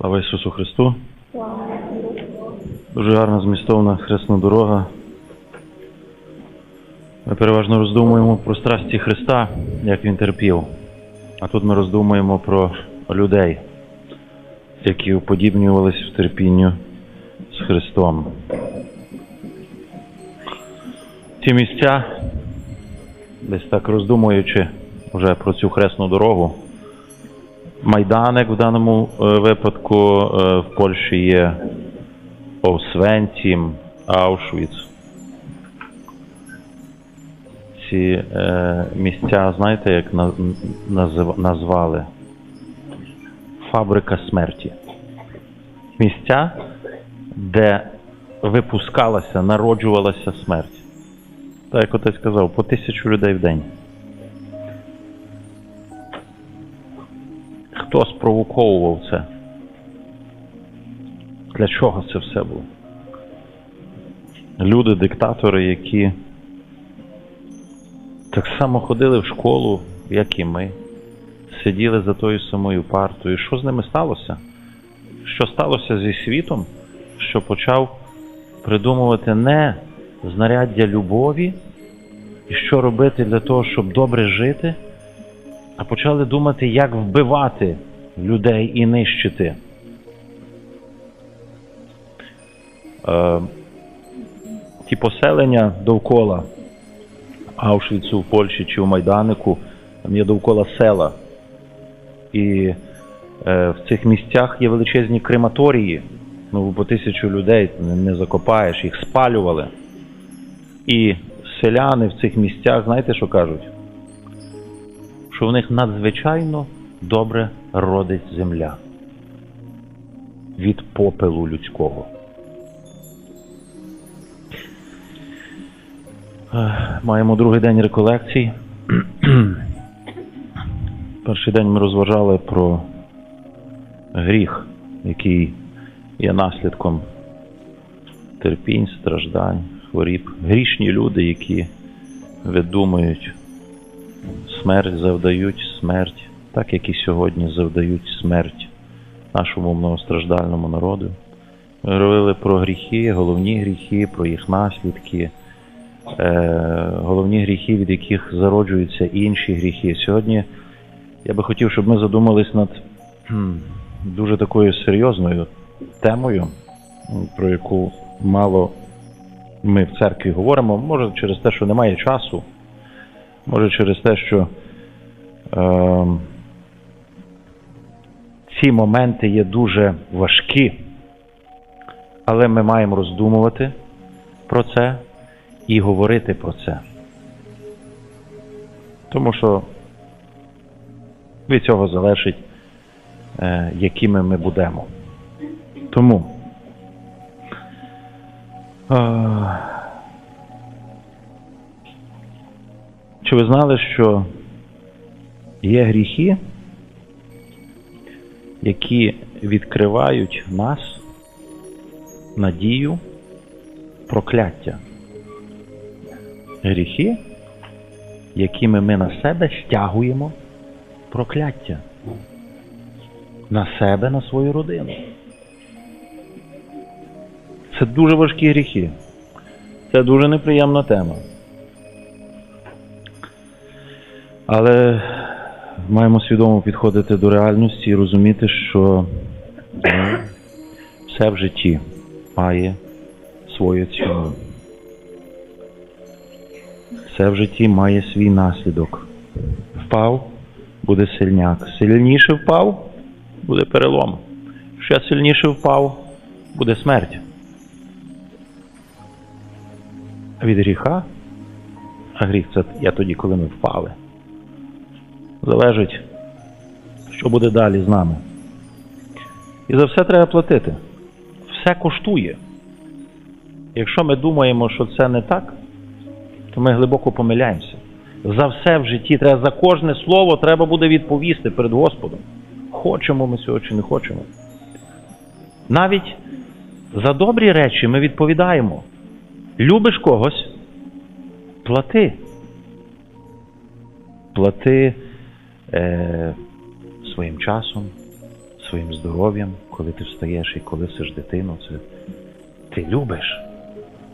Слава Ісусу Христу! Дуже гарна змістовна хресна дорога. Ми переважно роздумуємо про страсті Христа, як Він терпів. А тут ми роздумуємо про людей, які уподібнювалися в терпінню з Христом. Ці місця, десь так роздумуючи вже про цю хресну дорогу, Майданик в даному е, випадку е, в Польщі є Освенцім, Аушвіц. Ці е, місця, знаєте, як назвали? Фабрика смерті. Місця, де випускалася, народжувалася смерть. Так як отець сказав, по тисячу людей в день. Хто спровоковував це? Для чого це все було? Люди, диктатори, які так само ходили в школу, як і ми, сиділи за тою самою партою. Що з ними сталося? Що сталося зі світом, що почав придумувати не знаряддя любові і що робити для того, щоб добре жити, а почали думати, як вбивати людей і нищити. Е, ті поселення довкола Аушвіцу в Польщі чи в Майданику, там є довкола села. І е, в цих місцях є величезні крематорії. Ну, по тисячу людей не, не закопаєш, їх спалювали. І селяни в цих місцях, знаєте, що кажуть? Що в них надзвичайно добре родить земля від попелу людського. Маємо другий день реколекцій. Перший день ми розважали про гріх, який є наслідком терпінь, страждань, хворіб. Грішні люди, які видумують смерть, завдають смерть, так як і сьогодні завдають смерть нашому многостраждальному народу. Ми говорили про гріхи, головні гріхи, про їх наслідки, е, головні гріхи, від яких зароджуються інші гріхи. Сьогодні я би хотів, щоб ми задумались над дуже такою серйозною темою, про яку мало ми в церкві говоримо. Може, через те, що немає часу, може через те, що е, ці моменти є дуже важкі, але ми маємо роздумувати про це і говорити про це. Тому що від цього залежить, е, якими ми будемо. Тому. е, Чи ви знали, що є гріхи, які відкривають в нас надію прокляття? Гріхи, якими ми на себе стягуємо прокляття. На себе, на свою родину. Це дуже важкі гріхи. Це дуже неприємна тема. Але маємо свідомо підходити до реальності і розуміти, що ну, все в житті має свою ціну. Все в житті має свій наслідок. Впав, буде сильняк. Сильніше впав, буде перелом. Ще сильніше впав, буде смерть. Від гріха, а гріх це я тоді, коли ми впали залежить, що буде далі з нами. І за все треба платити. Все коштує. Якщо ми думаємо, що це не так, то ми глибоко помиляємося. За все в житті треба за кожне слово треба буде відповісти перед Господом. Хочемо ми цього чи не хочемо. Навіть за добрі речі ми відповідаємо. Любиш когось, плати. Плати е, своїм часом, своїм здоров'ям, коли ти встаєш і коли все ж дитину, це ти любиш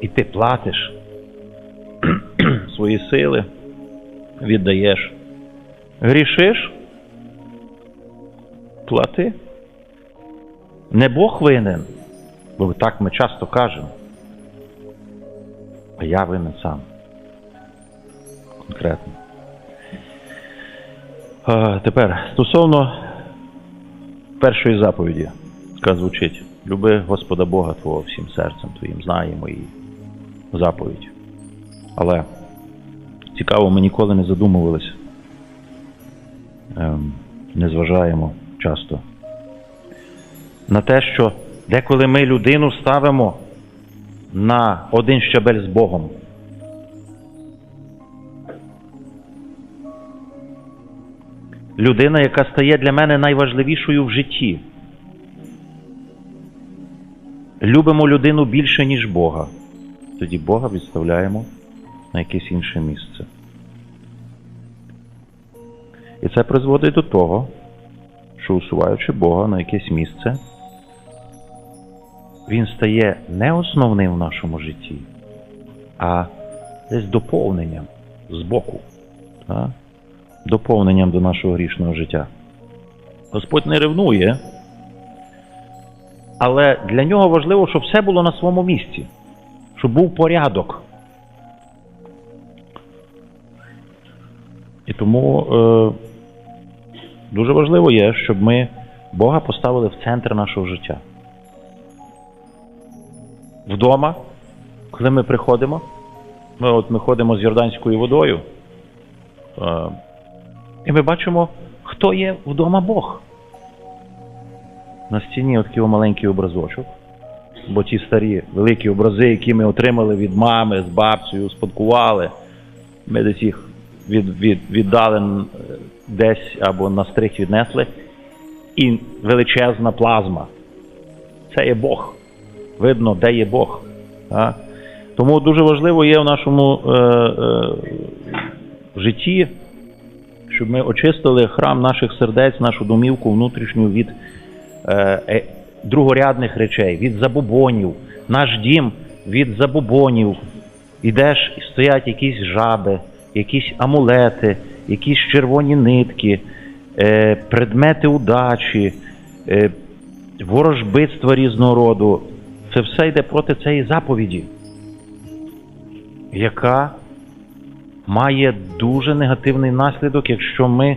і ти платиш свої сили, віддаєш. Грішиш? Плати. Не Бог винен, бо так ми часто кажемо. А я винен сам. Конкретно. Тепер стосовно першої заповіді, яка звучить: Люби Господа Бога Твого всім серцем Твоїм, знаємо її заповідь. Але цікаво, ми ніколи не задумувалися, ем, не зважаємо часто на те, що деколи ми людину ставимо на один щабель з Богом. Людина, яка стає для мене найважливішою в житті. Любимо людину більше, ніж Бога. Тоді Бога відставляємо на якесь інше місце. І це призводить до того, що усуваючи Бога на якесь місце, він стає не основним в нашому житті, а десь доповненням з боку. Так? Доповненням до нашого грішного життя. Господь не ревнує, але для нього важливо, щоб все було на своєму місці, щоб був порядок. І тому е, дуже важливо є, щоб ми Бога поставили в центр нашого життя. Вдома, коли ми приходимо, ми от ми ходимо з Йорданською водою, е, і ми бачимо, хто є вдома Бог. На стіні такий маленький образочок, бо ті старі великі образи, які ми отримали від мами, з бабцею, успадкували, ми десь їх від, від, віддали десь або на стрих віднесли, і величезна плазма. Це є Бог. Видно, де є Бог. Так? Тому дуже важливо є в нашому е, е, житті, щоб ми очистили храм наших сердець, нашу домівку внутрішню від е, е, другорядних речей, від забобонів, наш дім від забобонів. Ідеш і стоять якісь жаби, якісь амулети, якісь червоні нитки, е, предмети удачі, е, ворожбитства різного роду. Це все йде проти цієї заповіді, яка має дуже негативний наслідок, якщо ми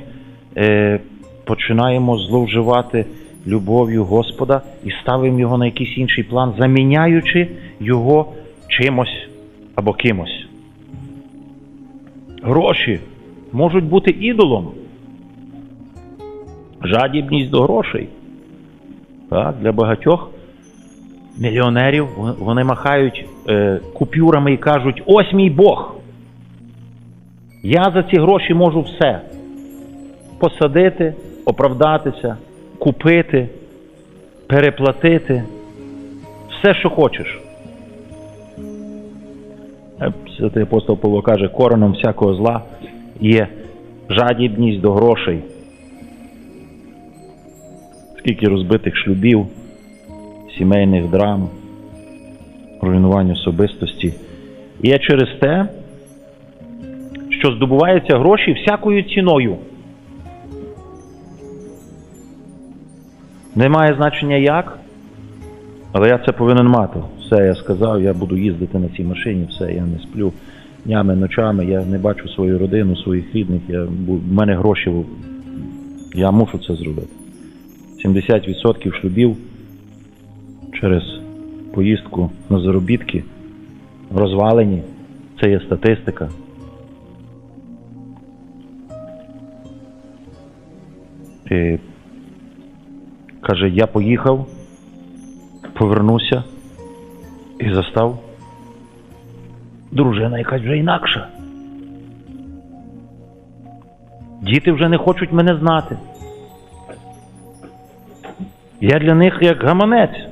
е, починаємо зловживати любов'ю Господа і ставимо його на якийсь інший план, заміняючи його чимось або кимось. Гроші можуть бути ідолом. Жадібність до грошей. Так, Для багатьох мільйонерів вони махають е, купюрами і кажуть: ось мій Бог. Я за ці гроші можу все посадити, оправдатися, купити, переплатити, все, що хочеш. Е, Святий апостол Павло каже, короном всякого зла є жадібність до грошей. Скільки розбитих шлюбів, сімейних драм, руйнувань особистості. Є через те, що здобуваються гроші всякою ціною. Немає значення як, але я це повинен мати. Все, я сказав, я буду їздити на цій машині, все, я не сплю днями, ночами, я не бачу свою родину, своїх рідних, я, в мене гроші, я мушу це зробити. 70% шлюбів через поїздку на заробітки розвалені. Це є статистика. І каже, я поїхав, повернуся і застав дружина якась вже інакша. Діти вже не хочуть мене знати. Я для них як гаманець.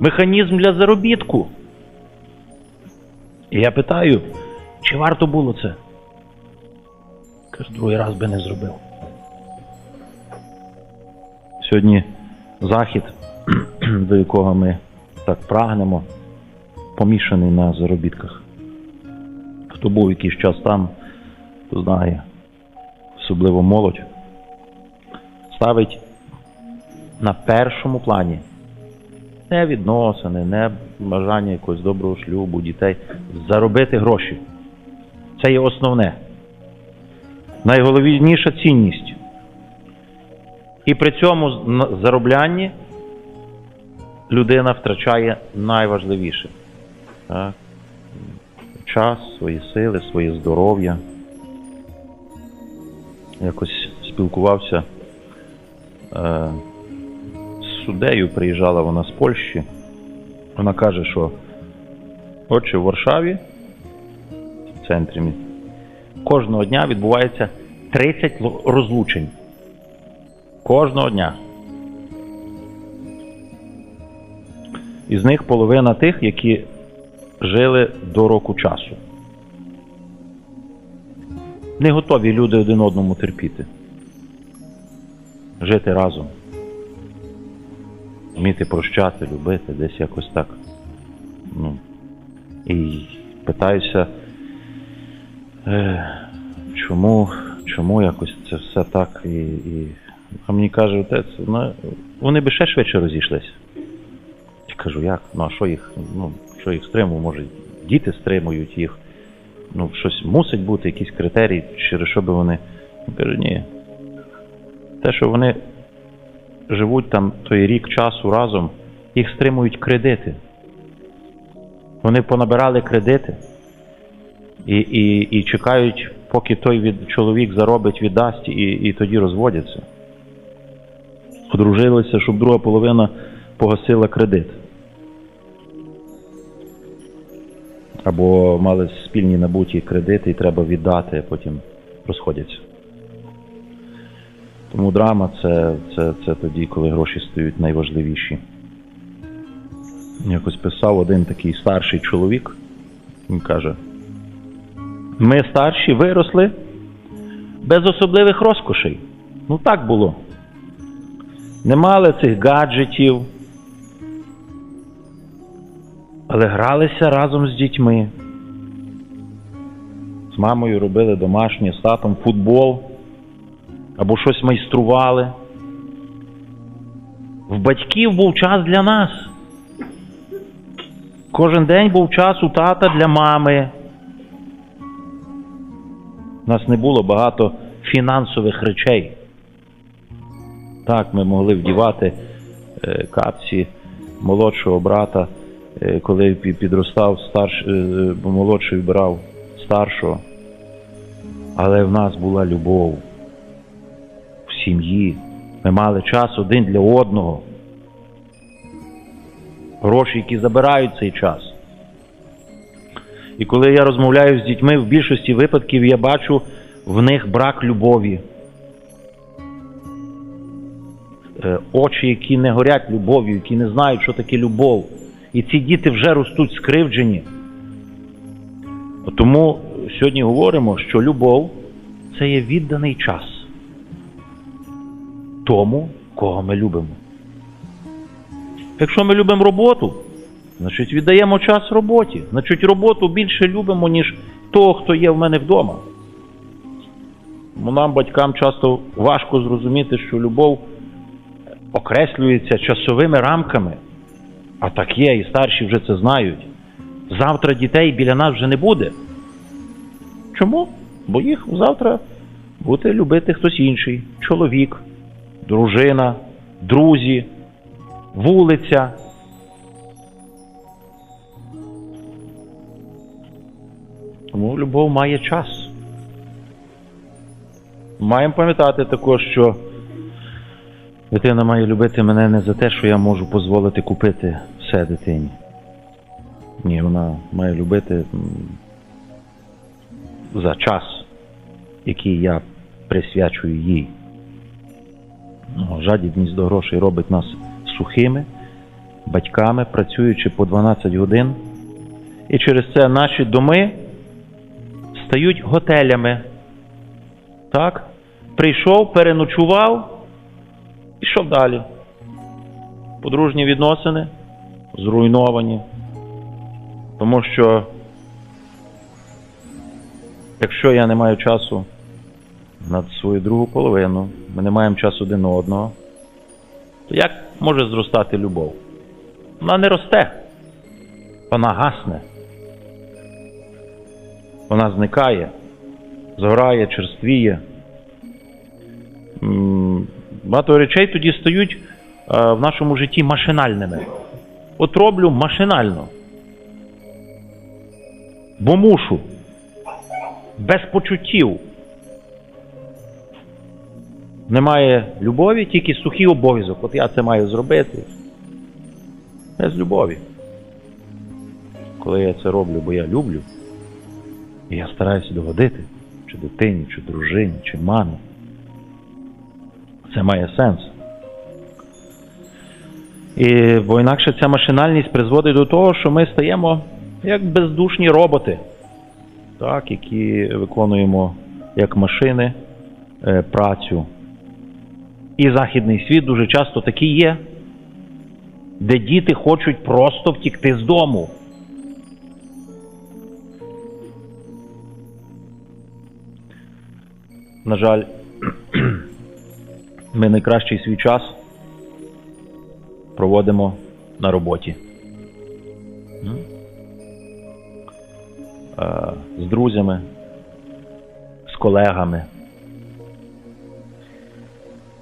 Механізм для заробітку. І я питаю, чи варто було це? Каже, другий раз би не зробив. Сьогодні захід, до якого ми так прагнемо, помішаний на заробітках. Хто був якийсь час там, то знає, особливо молодь, ставить на першому плані не відносини, не бажання якогось доброго шлюбу, дітей, заробити гроші. Це є основне. Найголовніша цінність. І при цьому зароблянні людина втрачає найважливіше. Так? Час, свої сили, своє здоров'я. Якось спілкувався е, з суддею, приїжджала вона з Польщі. Вона каже, що отче в Варшаві, в центрі кожного дня відбувається 30 розлучень. Кожного дня. Із них половина тих, які жили до року часу. Не готові люди один одному терпіти. Жити разом. Вміти прощати, любити, десь якось так. Ну, і питаюся, е, чому, чому якось це все так і. і... А мені каже отець, ну, вони би ще швидше розійшлися. Я кажу, як? Ну а що їх, ну, що їх стримує? Може, діти стримують їх. Ну, щось мусить бути, якісь критерії, через що би вони. Він каже, ні. Те, що вони живуть там той рік часу разом, їх стримують кредити. Вони понабирали кредити і, і, і чекають, поки той від, чоловік заробить, віддасть, і, і тоді розводяться. Одружилися, щоб друга половина погасила кредит. Або мали спільні набуті кредити і треба віддати, а потім розходяться. Тому драма це, це, це тоді, коли гроші стають найважливіші. Якось писав один такий старший чоловік. Він каже: Ми старші виросли без особливих розкошей. Ну так було. Не мали цих гаджетів, але гралися разом з дітьми. З мамою робили домашнє, з татом футбол або щось майстрували. В батьків був час для нас. Кожен день був час у тата для мами. У нас не було багато фінансових речей. Так, ми могли вдівати е, капці молодшого брата, е, коли підростав старш, е, молодший вбирав старшого. Але в нас була любов в сім'ї. Ми мали час один для одного. Гроші, які забирають цей час. І коли я розмовляю з дітьми, в більшості випадків я бачу в них брак любові. Очі, які не горять любов'ю, які не знають, що таке любов. І ці діти вже ростуть скривджені. Тому сьогодні говоримо, що любов це є відданий час тому, кого ми любимо. Якщо ми любимо роботу, значить віддаємо час роботі. Значить, роботу більше любимо, ніж того, хто є в мене вдома. Нам, батькам, часто важко зрозуміти, що любов окреслюється часовими рамками. А так є, і старші вже це знають. Завтра дітей біля нас вже не буде. Чому? Бо їх завтра буде любити хтось інший. Чоловік, дружина, друзі, вулиця. Тому любов має час. Маємо пам'ятати також, що дитина має любити мене не за те, що я можу дозволити купити все дитині. Ні, вона має любити за час, який я присвячую їй. Ну, Жадібність до грошей робить нас сухими, батьками, працюючи по 12 годин. І через це наші доми стають готелями. Так? Прийшов, переночував Пішов далі. Подружні відносини зруйновані. Тому що якщо я не маю часу на свою другу половину, ми не маємо часу один одного, то як може зростати любов? Вона не росте, вона гасне, вона зникає, згорає, черствіє. Багато речей тоді стають е, в нашому житті машинальними. От роблю машинально. Бо мушу. Без почуттів. Немає любові, тільки сухий обов'язок. От я це маю зробити. Без любові. Коли я це роблю, бо я люблю, і я стараюся догодити, чи дитині, чи дружині, чи мамі. Це має сенс. І, бо інакше ця машинальність призводить до того, що ми стаємо як бездушні роботи, так, які виконуємо як машини е, працю. І західний світ дуже часто такий є, де діти хочуть просто втікти з дому. На жаль, ми найкращий свій час проводимо на роботі. Е, З друзями, з колегами.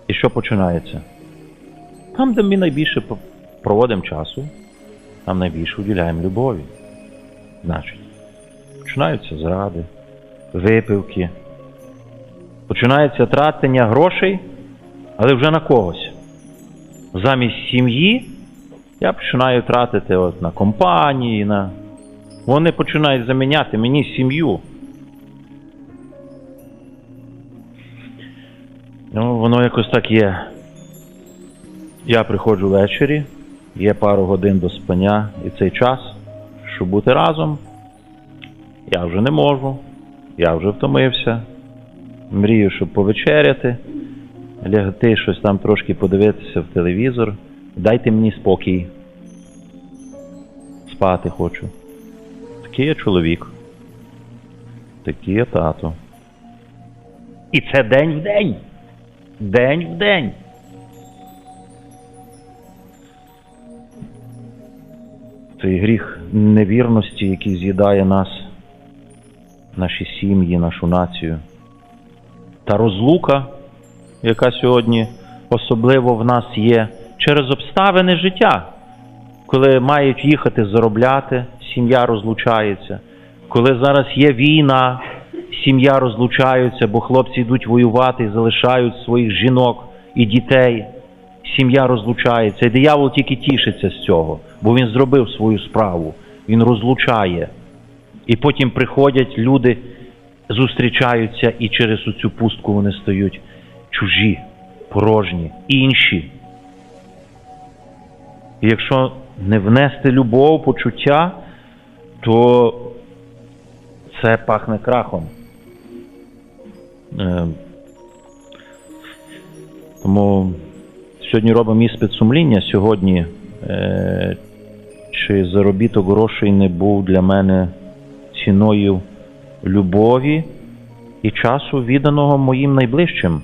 І що починається? Там, де ми найбільше проводимо часу, там найбільше уділяємо любові. Значить, починаються зради, випивки, починається тратення грошей, але вже на когось. Замість сім'ї я починаю тратити от на компанії, на. Вони починають заміняти мені сім'ю. Ну, воно якось так є. Я приходжу ввечері, є пару годин до спання і цей час, щоб бути разом. Я вже не можу, я вже втомився. Мрію, щоб повечеряти, лягти щось там трошки подивитися в телевізор. Дайте мені спокій. Спати хочу. Такий я чоловік. Такий я тато. І це день в день. День в день. Цей гріх невірності, який з'їдає нас, наші сім'ї, нашу націю. Та розлука, яка сьогодні особливо в нас є, через обставини життя, коли мають їхати заробляти, сім'я розлучається. Коли зараз є війна, сім'я розлучаються, бо хлопці йдуть воювати і залишають своїх жінок і дітей. Сім'я розлучається. І диявол тільки тішиться з цього, бо він зробив свою справу, він розлучає. І потім приходять люди, зустрічаються, і через цю пустку вони стають чужі, порожні, інші. І якщо не внести любов, почуття, то це пахне крахом. Е, Тому сьогодні робимо іспит сумління. Сьогодні, е, чи заробіток грошей не був для мене ціною любові і часу, відданого моїм найближчим.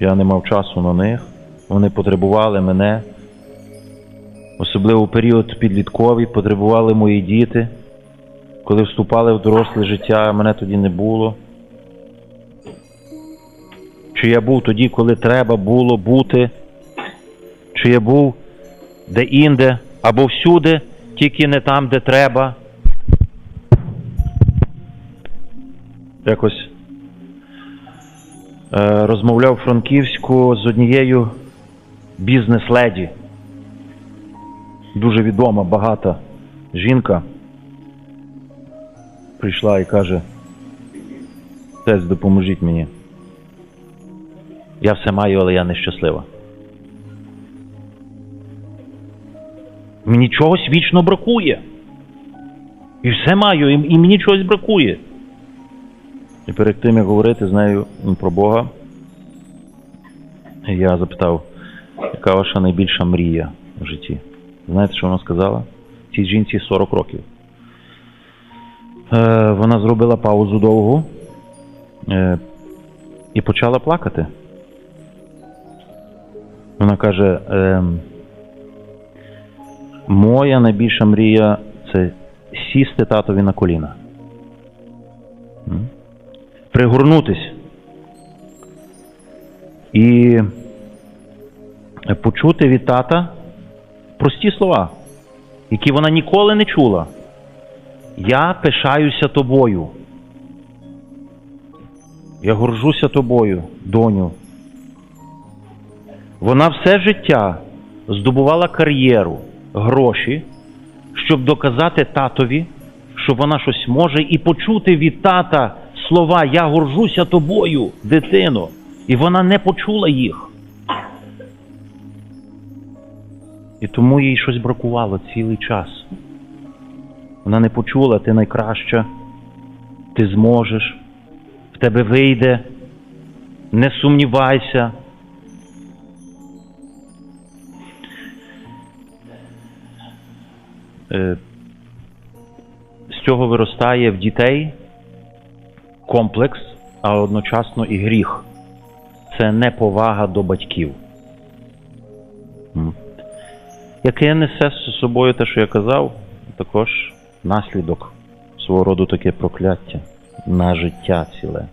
Я не мав часу на них, вони потребували мене. Особливо в період підлітковий потребували мої діти. Коли вступали в доросле життя, мене тоді не було. Чи я був тоді, коли треба було бути, чи я був де-інде, або всюди, тільки не там, де треба. Якось розмовляв франківську з однією бізнес-леді. Дуже відома, багата жінка. Прийшла і каже: Тець, допоможіть мені. Я все маю, але я нещаслива. Мені чогось вічно бракує. І все маю, і мені чогось бракує. І перед тим, як говорити з нею про Бога, я запитав, яка ваша найбільша мрія в житті? Знаєте, що вона сказала? Цій жінці 40 років. Е, вона зробила паузу довгу е, і почала плакати. Вона каже: ем, Моя найбільша мрія це сісти татові на коліна. Пригорнутись. І почути від тата прості слова, які вона ніколи не чула. Я пишаюся тобою. Я горжуся тобою, доню. Вона все життя здобувала кар'єру, гроші, щоб доказати татові, що вона щось може, і почути від тата слова Я горжуся тобою, дитино. І вона не почула їх. І тому їй щось бракувало цілий час. Вона не почула, ти найкраща, ти зможеш, в тебе вийде, не сумнівайся. Е, З цього виростає в дітей комплекс, а одночасно і гріх. Це неповага до батьків. Яке несе з собою те, що я казав, також наслідок свого роду таке прокляття на життя ціле.